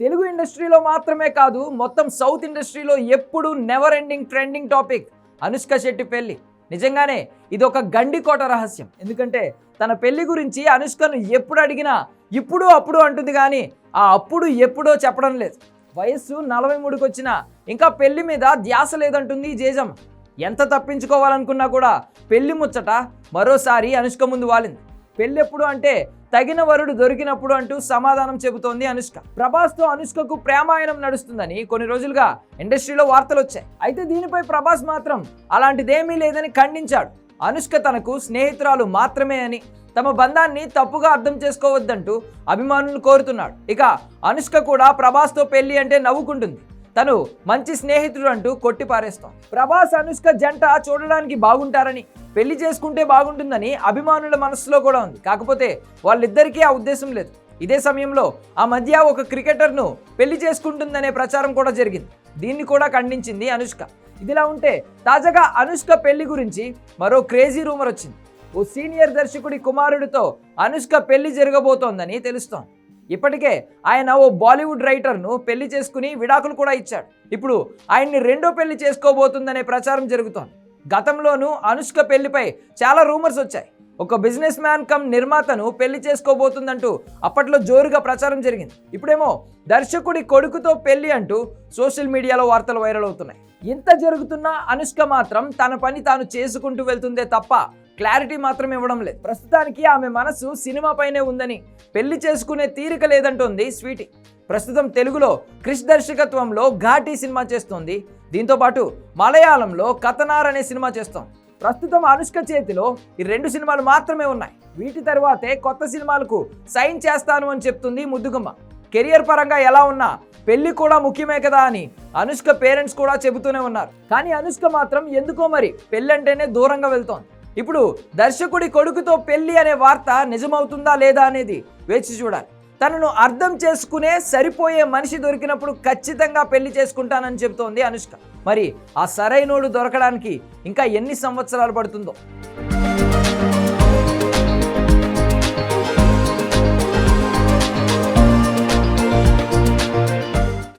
తెలుగు ఇండస్ట్రీలో మాత్రమే కాదు మొత్తం సౌత్ ఇండస్ట్రీలో ఎప్పుడు never ending trending topic Anushka Shetty పెళ్ళి నిజంగానే ఇది ఒక గండికోట రహస్యం. ఎందుకంటే తన పెళ్ళి గురించి అనుష్కను ఎప్పుడు అడిగినా ఇప్పుడు అప్పుడు అంటుంది కానీ ఆ అప్పుడు ఎప్పుడో చెప్పడం లేదు. వయస్సు నలభై మూడుకి వచ్చినా ఇంకా పెళ్ళి మీద ధ్యాస లేదంటుంది జేజం. జేజమ్మ ఎంత తప్పించుకోవాలనుకున్నా కూడా పెళ్ళి ముచ్చట మరోసారి అనుష్క ముందు వాలింది. పెళ్ళెప్పుడు అంటే తగిన వరుడు దొరికినప్పుడు అంటూ సమాధానం చెబుతోంది అనుష్క. ప్రభాస్తో అనుష్కకు ప్రేమాయణం నడుస్తుందని కొన్ని రోజులుగా ఇండస్ట్రీలో వార్తలు వచ్చాయి. అయితే దీనిపై ప్రభాస్ మాత్రం అలాంటిదేమీ లేదని ఖండించాడు. అనుష్క తనకు స్నేహితురాలు మాత్రమే అని తమ బంధాన్ని తప్పుగా అర్థం చేసుకోవద్దంటూ అభిమానులు కోరుతున్నాడు. ఇక అనుష్క కూడా ప్రభాస్తో పెళ్ళి అంటే నవ్వుకుంటుంది. తను మంచి స్నేహితుడు అంటూ కొట్టిపారేస్తోంది ప్రభాస్ అనుష్క జంట చూడడానికి బాగుంటారని పెళ్ళి చేసుకుంటే బాగుంటుందని అభిమానుల మనసులో కూడా ఉంది. కాకపోతే వాళ్ళిద్దరికీ ఆ ఉద్దేశం లేదు. ఇదే సమయంలో ఆ మధ్య ఒక క్రికెటర్ను పెళ్ళి చేసుకుంటుందనే ప్రచారం కూడా జరిగింది. దీన్ని కూడా ఖండించింది అనుష్క. ఇదిలా ఉంటే తాజాగా అనుష్క పెళ్ళి గురించి మరో క్రేజీ రూమర్ వచ్చింది. ఓ సీనియర్ దర్శకుడి కుమారుడితో అనుష్క పెళ్ళి జరగబోతోందని తెలుస్తోంది ఇప్పటికే ఆయన ఓ బాలీవుడ్ రైటర్ను పెళ్ళి చేసుకుని విడాకులు కూడా ఇచ్చాడు. ఇప్పుడు ఆయన్ని రెండో పెళ్ళి చేసుకోబోతుందనే ప్రచారం జరుగుతోంది. గతంలోనూ అనుష్క పెళ్ళిపై చాలా రూమర్స్ వచ్చాయి. ఒక బిజినెస్ మ్యాన్ కమ్ నిర్మాతను పెళ్ళి చేసుకోబోతుందంటూ అప్పట్లో జోరుగా ప్రచారం జరిగింది. ఇప్పుడేమో దర్శకుడి కొడుకుతో పెళ్ళి అంటూ సోషల్ మీడియాలో వార్తలు వైరల్ అవుతున్నాయి. ఇంత జరుగుతున్నా అనుష్క మాత్రం తన పని తాను చేసుకుంటూ వెళ్తుందే తప్ప క్లారిటీ మాత్రం ఇవ్వడం లేదు. ప్రస్తుతానికి ఆమె మనసు సినిమా పైనే ఉందని పెళ్ళి చేసుకునే తీరిక లేదంటోంది స్వీటీ. ప్రస్తుతం తెలుగులో క్రిష్ దర్శకత్వంలో ఘాటీ సినిమా చేస్తోంది. దీంతో పాటు మలయాళంలో కథనార్ అనే సినిమా చేస్తాం. ప్రస్తుతం అనుష్క చేతిలో ఈ రెండు సినిమాలు మాత్రమే ఉన్నాయి. వీటి తర్వాతే కొత్త సినిమాలకు సైన్ చేస్తాను అని చెప్తుంది ముద్దుగుమ్మ. కెరియర్ పరంగా ఎలా ఉన్నా పెళ్ళి కూడా ముఖ్యమే కదా అని అనుష్క పేరెంట్స్ కూడా చెబుతూనే ఉన్నారు. కానీ అనుష్క మాత్రం ఎందుకో మరి పెళ్ళంటేనే దూరంగా వెళ్తోంది. ఇప్పుడు దర్శకుడి కొడుకుతో పెళ్ళి అనే వార్త నిజమవుతుందా లేదా అనేది వేచి చూడాలి. తనను అర్థం చేసుకునే సరిపోయే మనిషి దొరికినప్పుడు ఖచ్చితంగా పెళ్ళి చేసుకుంటానని చెబుతోంది అనుష్క. మరి ఆ సరైనోడు దొరకడానికి ఇంకా ఎన్ని సంవత్సరాలు పడుతుందో?